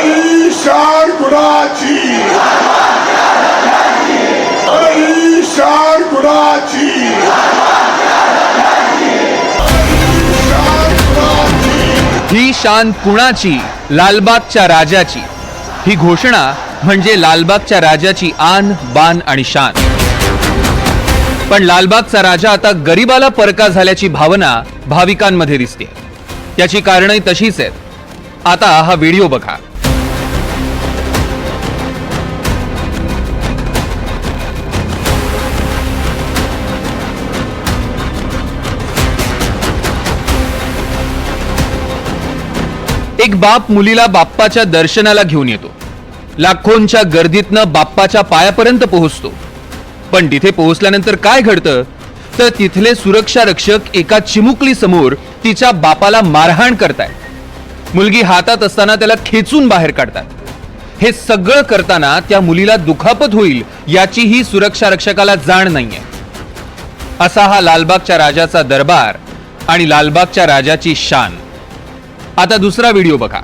ईशान कुणाची अरे कुणाची कुणाची ही शान कुणाची? लालबागच्या राजाची. ही घोषणा म्हणजे लालबागच्या राजाची आन बान आणि शान. पण लालबागचा राजा आता गरिबाला परका झाल्याची भावना भाविकांमध्ये दिसते. त्याची कारणही तशीच आहेत. आता हा व्हिडिओ बघा. एक बाप मुलीला बाप्पाच्या दर्शनाला घेऊन येतो. लाखोंच्या गर्दीतनं बाप्पाच्या पायापर्यंत पोहोचतो. पण तिथे पोहोचल्यानंतर काय घडतं? तर तिथले सुरक्षा रक्षक एका चिमुकली समोर तिच्या बापाला मारहाण करतायत. मुलगी हातात असताना त्याला खेचून बाहेर काढतात. हे सगळं करताना त्या मुलीला दुखापत होईल याचीही सुरक्षा रक्षकाला जाण नाहीये. असा हा लालबागच्या राजाचा दरबार आणि लालबागच्या राजाची शान. आता दुसरा व्हिडिओ बघा.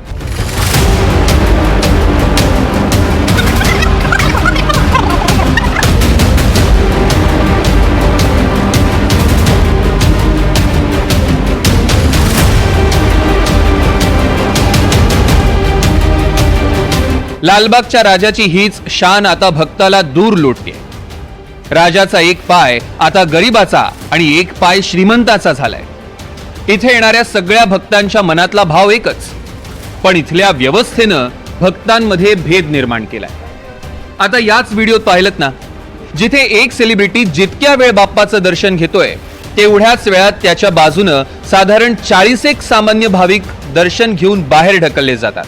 लालबागच्या राजाची हीच शान आता भक्ताला दूर लोटते. राजाचा एक पाय आता गरीबाचा आणि एक पाय श्रीमंताचा झालाय. इथे येणाऱ्या सगळ्या भक्तांच्या मनातला भाव एकच. पण इथल्या व्यवस्थेनं भक्तांमध्ये भेद निर्माण केलाय. आता याच व्हिडिओत पाहिलं ना? जिथे एक सेलिब्रिटी जितक्या वेळ बाप्पाचं दर्शन घेतोय तेवढ्याच वेळात त्याच्या बाजूनं साधारण चाळीस एक सामान्य भाविक दर्शन घेऊन बाहेर ढकलले जातात.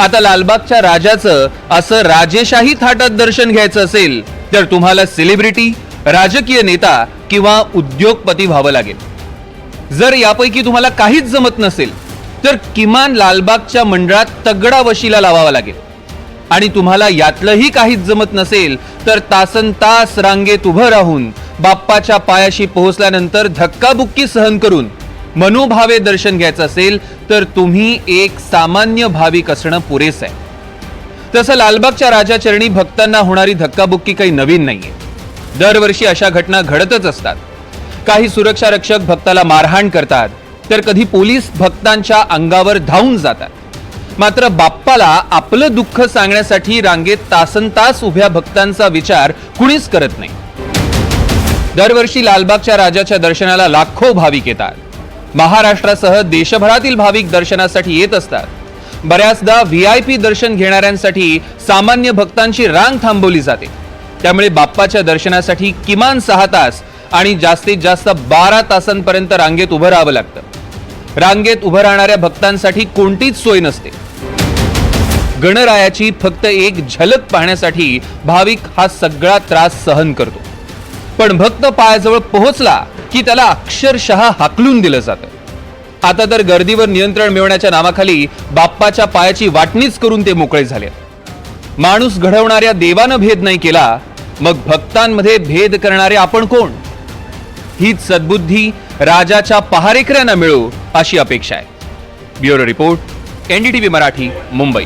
आता लालबागच्या राजाचं असं राजेशाही थाटात दर्शन घ्यायचं असेल तर तुम्हाला सेलिब्रिटी राजकीय नेता किंवा उद्योगपती व्हावं लागेल. जर यापैकी तुम्हाला काहीच जमत नसेल तर किमान लालबागच्या मंडळात तगडा वशीला लावावा लागेल. आणि तुम्हाला यातलंही काहीच जमत नसेल तर तासन तास रांगेत उभं राहून बाप्पाच्या पायाशी पोहोचल्यानंतर धक्काबुक्की सहन करून मनोभावे दर्शन घ्यायचं असेल तर तुम्ही एक सामान्य भाविक असणं पुरेसं आहे. तसं लालबागच्या राजाचरणी भक्तांना होणारी धक्काबुक्की काही नवीन नाहीये. दरवर्षी अशा घटना घडतच असतात. काही सुरक्षा रक्षक भक्ताला मारहाण करतात तर कधी पोलीस भक्तांच्या अंगावर धावून जातात. मात्र बाप्पाला आपलं दुःख सांगण्यासाठी रांगेत तासन तास उभ्या भक्तांचा विचार कुणीच करत नाही. दरवर्षी लालबागच्या राजाच्या दर्शनाला लाखो भाविक येतात. महाराष्ट्रासह देशभरातील भाविक दर्शनासाठी येत असतात. बऱ्याचदा व्ही आय पी दर्शन घेणाऱ्यांसाठी सामान्य भक्तांची रांग थांबवली जाते. त्यामुळे बाप्पाच्या दर्शनासाठी किमान सहा तास आणि जास्तीत जास्त बारा तासांपर्यंत रांगेत उभं राहावं लागतं. रांगेत उभं राहणाऱ्या भक्तांसाठी कोणतीच सोय नसते. गणरायाची फक्त एक झलक पाहण्यासाठी भाविक हा सगळा त्रास सहन करतो. पण भक्त पायाजवळ पोहोचला की त्याला अक्षरशः हाकलून दिलं जातं. आता तर गर्दीवर नियंत्रण मिळवण्याच्या नावाखाली बाप्पाच्या पायाची वाटणीच करून ते मोकळे झाले. माणूस घडवणाऱ्या देवानं भेद नाही केला मग भक्तांमध्ये भेद करणारे आपण कोण? हीच सद्बुद्धी राजाच्या पहारेकऱ्यांना मिळो अशी अपेक्षा आहे. Bureau report NDTV Marathi Mumbai.